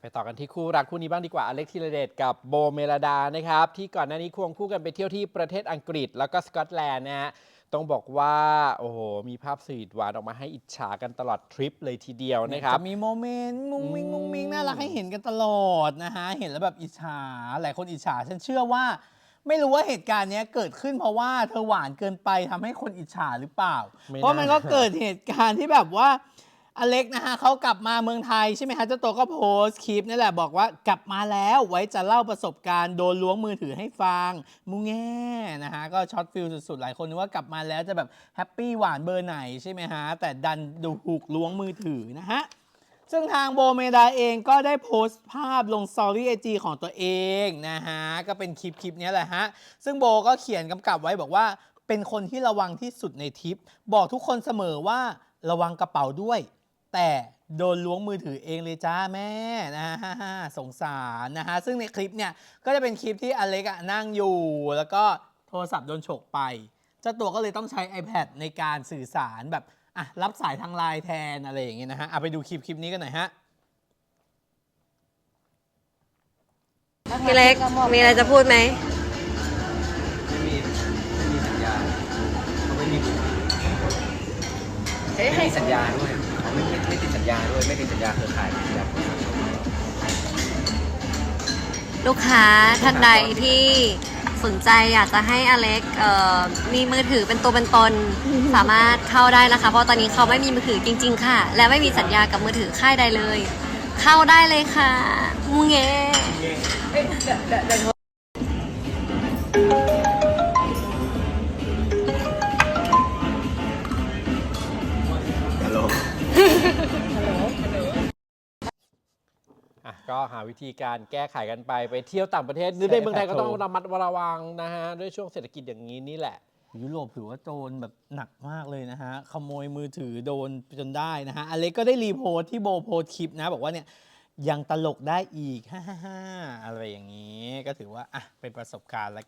ไปต่อกันที่คู่รักคู่นี้บ้างดีกว่าอเล็กธีรเดชกับโบเมลดานะครับ ที่ก่อนหน้านี้ควงคู่กันไปเที่ยวที่ประเทศอังกฤษ แล้วก็สกอตแลนด์นะฮะต้องบอกว่า โอ้โห มีภาพสวีทหวานออกมาให้อิจฉากันตลอดทริปเลยทีเดียวนะครับ จะมีโมเมนต์มุ้งมิ้งอืมมุ้งมิ้งน่ารักให้เห็นกันตลอดนะฮะ เห็นแล้วแบบอิจฉา หลายคนอิจฉา ฉันเชื่อว่า ไม่รู้ว่าเหตุการณ์เนี้ยเกิดขึ้นเพราะว่าเธอหวานเกินไปทำให้คนอิจฉาหรือเปล่าไม่เพราะมันน่าก็เกิดเหตุการณ์ที่แบบว่า อเล็กนะฮะเขากลับมาเมืองไทยใช่ไหมฮะเจ้าตัวก็โพสต์คลิปนี่แหละบอกว่ากลับมาแล้วไว้จะเล่าประสบการณ์โดนล้วงมือถือให้ฟังมุงแง่นะฮะก็ช็อตฟิลสุดๆ หลายคนนึกว่ากลับมาแล้วจะแบบแฮปปี้หวานเบอร์ไหนใช่ไหมฮะแต่ดันดูถูกล้วงมือถือนะฮะซึ่งทางโบเมดาเองก็ได้โพสต์ภาพลงสตอรี่ไอจีของตัวเองนะฮะก็เป็นคลิปคลิปนี้แหละฮะซึ่งโบก็เขียนกำกับไว้บอกว่าเป็นคนที่ระวังที่สุดในทริป บอกทุกคนเสมอว่าระวังกระเป๋าด้วย แต่โดนล้วงมือถือเองเลยจ้าแม่นะฮะสงสารนะฮะ ซึ่งในคลิปเนี่ย ก็จะเป็นคลิปที่อเล็กอะนั่งอยู่ แล้วก็โทรศัพท์โดนฉกไปเจ้าตัวก็เลยต้องใช้ iPad ในการสื่อสารแบบอะรับสายทางไลน์แทนอะไรอย่างเงี้ยนะฮะเอาไปดูคลิปคลิปนี้กันหน่อยฮะพี่เล็กมีอะไรจะพูดไหมไม่มีไม่มีสัญญาเขาไม่มีไม่มีสัญญาด้วยเขา ไม่ไม่ไม่ติดสัญญาด้วยไม่ติดสัญญาเครือข่ายไม่ติดสัญญาลูกค้าท่านใดที่สนใจอยากจะให้อเล็กเอ่อมีมือถือเป็นตัวเป็นตน สามารถเข้าได้นะคะ เพราะตอนนี้เขาไม่มีมือถือจริง ๆ ค่ะ และไม่มีสัญญากับมือถือค่ายใดเลย เข้าได้เลยค่ะมูเงฮัลโห ก็หาวิธีการแก้ไขกันไปไปเที่ยวต่างประเทศหรือในเมืองไทยก็ต้องระมัดระวังนะฮะด้วยช่วงเศรษฐกิจอย่างนี้นี่แหละ ยุโรปถือว่าโจรแบบหนักมากเลยนะฮะ ขโมยมือถือโดนจนได้นะฮะ อเล็กก็ได้รีโพสต์ที่โบโพสต์คลิปนะ บอกว่าเนี่ยยังตลกได้อีกฮ่าๆๆอะไรอย่างนี้ ก็ถือว่าอะเป็นประสบการณ์ละ